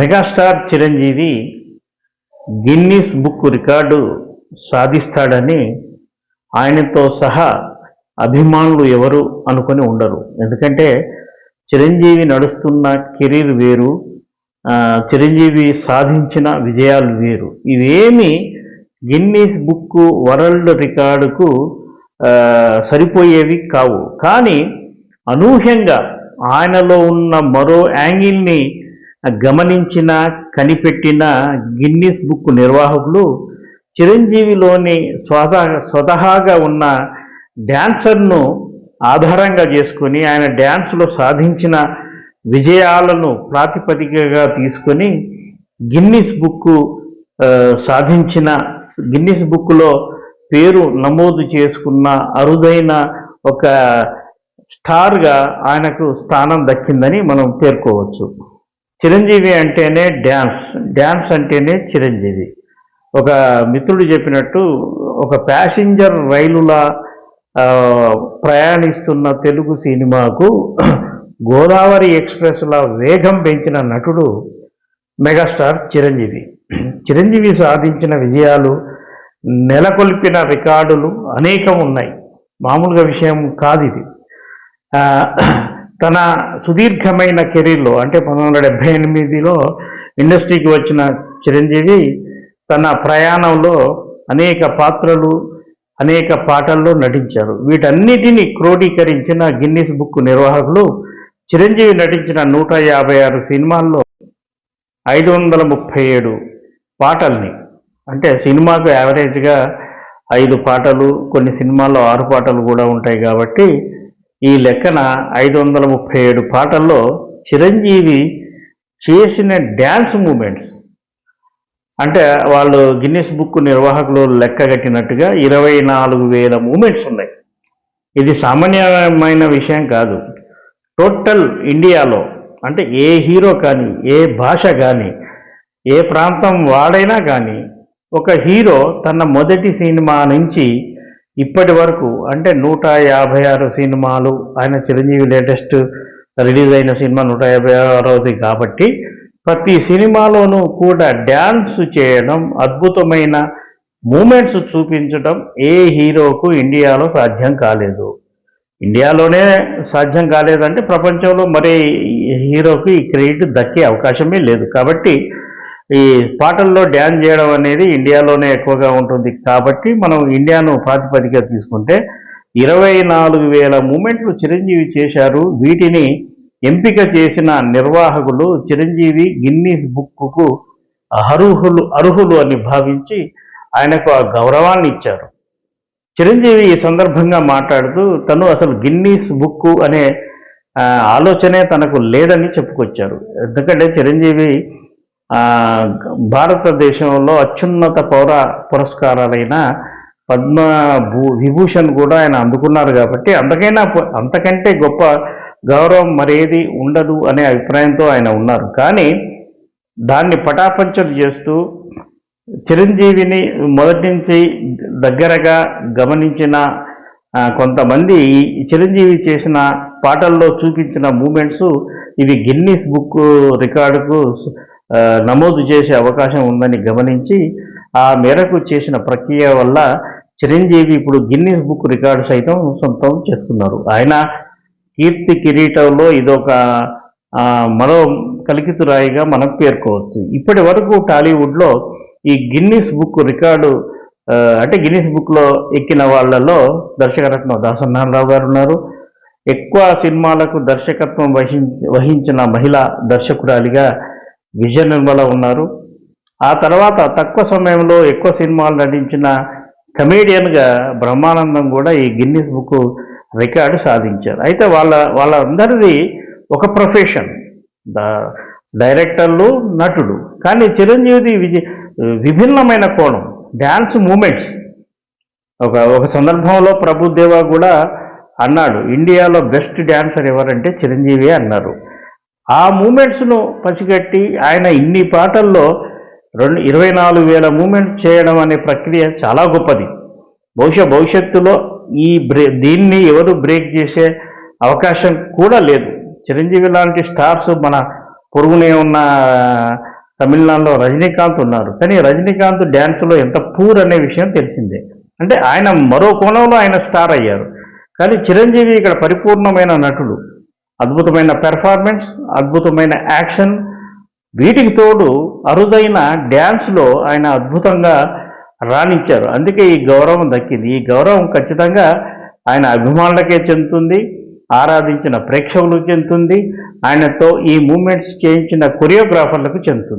Megastar Chiranjeevi Guinness book record సాధిస్తాడని ఆయనతో సహా అభిమానులు ఎవరు అనుకొని ఉండరు. ఎందుకంటే చిరంజీవి నడుస్తున్న కెరీర్ వేరు చిరంజీవి సాధించిన విజయాలు వేరు. ఇవేమి గిన్నీస్ బుక్ వరల్డ్ రికార్డుకు సరిపోయేవి కావు. కానీ అనూహ్యంగా ఆయనలో ఉన్న మరో యాంగిల్ని గమనించిన కనిపెట్టిన గిన్నిస్ బుక్ నిర్వాహకులు చిరంజీవిలోని స్వతహా స్వతహాగా ఉన్న డ్యాన్సర్ను ఆధారంగా చేసుకొని ఆయన డ్యాన్స్లో సాధించిన విజయాలను ప్రాతిపదికగా తీసుకొని గిన్నిస్ బుక్ సాధించిన గిన్నిస్ బుక్లో పేరు నమోదు చేసుకున్న అరుదైన ఒక స్టార్గా ఆయనకు స్థానం దక్కిందని మనం పేర్కోవచ్చు. చిరంజీవి అంటేనే డ్యాన్స్ డ్యాన్స్ అంటేనే చిరంజీవి. ఒక మిత్రుడు చెప్పినట్టు ఒక ప్యాసింజర్ రైలులా ప్రయాణిస్తున్న తెలుగు సినిమాకు గోదావరి ఎక్స్ప్రెస్లా వేగం పెంచిన నటుడు మెగాస్టార్ చిరంజీవి. చిరంజీవి సాధించిన విజయాలు నెలకొల్పిన రికార్డులు అనేకం ఉన్నాయి. మామూలుగా విషయం కాదు ఇది. తన సుదీర్ఘమైన కెరీర్లో అంటే పంతొమ్మిది వందల డెబ్బై ఎనిమిదిలో ఇండస్ట్రీకి వచ్చిన చిరంజీవి తన ప్రయాణంలో అనేక పాత్రలు అనేక పాటల్లో నటించారు. వీటన్నిటిని క్రోడీకరించిన గిన్నిస్ బుక్ నిర్వాహకులు చిరంజీవి నటించిన నూట యాభై ఆరు సినిమాల్లో ఐదు వందల ముప్పై ఏడు పాటల్ని అంటే సినిమాకు యావరేజ్గా ఐదు పాటలు కొన్ని సినిమాల్లో ఆరు పాటలు కూడా ఉంటాయి కాబట్టి ఈ లెక్కన ఐదు వందల ముప్పై ఏడు పాటల్లో చిరంజీవి చేసిన డ్యాన్స్ మూమెంట్స్. అంటే వాళ్ళు గిన్నెస్ బుక్ నిర్వాహకులు లెక్క కట్టినట్టుగా ఇరవై నాలుగు వేల మూమెంట్స్ ఉన్నాయి. ఇది సామాన్యమైన విషయం కాదు. టోటల్ ఇండియాలో అంటే ఏ హీరో కానీ ఏ భాష కానీ ఏ ప్రాంతం వాడైనా కానీ ఒక హీరో తన మొదటి సినిమా నుంచి ఇప్పటి వరకు అంటే నూట యాభై ఆరు సినిమాలు ఆయన చిరంజీవి లేటెస్ట్ రిలీజ్ అయిన సినిమా నూట యాభై ఆరవది కాబట్టి ప్రతి సినిమాలోనూ కూడా డ్యాన్స్ చేయడం అద్భుతమైన మూమెంట్స్ చూపించడం ఏ హీరోకు ఇండియాలో సాధ్యం కాలేదు. ఇండియాలోనే సాధ్యం కాలేదంటే ప్రపంచంలో మరే హీరోకు ఈ క్రెడిట్ దక్కే అవకాశమే లేదు. కాబట్టి ఈ పాటల్లో డ్యాన్స్ చేయడం అనేది ఇండియాలోనే ఎక్కువగా ఉంటుంది. కాబట్టి మనం ఇండియాను ప్రాతిపదిక తీసుకుంటే ఇరవై నాలుగు వేల మూమెంట్లు చిరంజీవి చేశారు. వీటిని ఎంపిక చేసిన నిర్వాహకులు చిరంజీవి గిన్నీస్ బుక్కు అర్హులు అర్హులు అని భావించి ఆయనకు ఆ గౌరవాన్ని ఇచ్చారు. చిరంజీవి ఈ సందర్భంగా మాట్లాడుతూ తను అసలు గిన్నీస్ బుక్ అనే ఆలోచనే తనకు లేదని చెప్పుకొచ్చారు. ఎందుకంటే చిరంజీవి భారతదేశంలో అత్యున్నత పౌర పురస్కారాలైన పద్మ భూ విభూషణ్ కూడా ఆయన అందుకున్నారు కాబట్టి అంతకైనా అంతకంటే గొప్ప గౌరవం మరేది ఉండదు అనే అభిప్రాయంతో ఆయన ఉన్నారు. కానీ దాన్ని పటాపంచం చేస్తూ చిరంజీవిని మొదటి నుంచి దగ్గరగా గమనించిన కొంతమంది ఈ చిరంజీవి చేసిన పాటల్లో చూపించిన మూమెంట్స్ ఇవి గిన్నీస్ బుక్ రికార్డుకు నమోదు చేసే అవకాశం ఉందని గమనించి ఆ మేరకు చేసిన ప్రక్రియ వల్ల చిరంజీవి ఇప్పుడు గిన్నీస్ బుక్ రికార్డు సైతం సొంతం చేసుకున్నారు. ఆయన కీర్తి కిరీటంలో ఇదొక మరో కలికితురాయిగా మనం పేర్కోవచ్చు. ఇప్పటి వరకు టాలీవుడ్లో ఈ గిన్నీస్ బుక్ రికార్డు అంటే గిన్నీస్ బుక్లో ఎక్కిన వాళ్ళలో దర్శకరత్న దాసనారాయణరావు గారు ఉన్నారు. ఎక్కువ సినిమాలకు దర్శకత్వం వహించిన మహిళా దర్శకురాలిగా విజయ నిర్మల ఉన్నారు. ఆ తర్వాత తక్కువ సమయంలో ఎక్కువ సినిమాలు నటించిన కమేడియన్గా బ్రహ్మానందం కూడా ఈ గిన్నిస్ బుక్ రికార్డు సాధించారు. అయితే వాళ్ళ వాళ్ళందరిది ఒక ప్రొఫెషన్. ద- డైరెక్టర్లు నటుడు కానీ చిరంజీవిది విజి విభిన్నమైన కోణం. Dance movements. ఒక ఒక సందర్భంలో ప్రభుదేవా కూడా అన్నాడు ఇండియాలో బెస్ట్ డ్యాన్సర్ ఎవరంటే చిరంజీవి అన్నారు. ఆ మూమెంట్స్ను పసిగట్టి ఆయన ఇన్ని పాటల్లో రెండు ఇరవై నాలుగు వేల మూమెంట్స్ చేయడం అనే ప్రక్రియ చాలా గొప్పది. బహుశా భవిష్యత్తులో ఈ బ్రే దీన్ని ఎవరు బ్రేక్ చేసే అవకాశం కూడా లేదు. చిరంజీవి లాంటి స్టార్స్ మన పొరుగునే ఉన్న తమిళనాడులో రజనీకాంత్ ఉన్నారు. కానీ రజనీకాంత్ డ్యాన్స్లో ఎంత పూర్ అనే విషయం తెలిసిందే. అంటే ఆయన మరో కోణంలో ఆయన స్టార్ అయ్యారు. కానీ చిరంజీవి ఇక్కడ పరిపూర్ణమైన నటుడు. అద్భుతమైన పెర్ఫార్మెన్స్ అద్భుతమైన యాక్షన్ వీటికి తోడు అరుదైన డ్యాన్స్లో ఆయన అద్భుతంగా రాణించారు. అందుకే ఈ గౌరవం దక్కింది. ఈ గౌరవం ఖచ్చితంగా ఆయన అభిమానులకే చెందుతుంది ఆరాధించిన ప్రేక్షకులకు చెందుతుంది ఆయనతో ఈ మూమెంట్స్ చేయించిన కొరియోగ్రాఫర్లకు చెందుతుంది.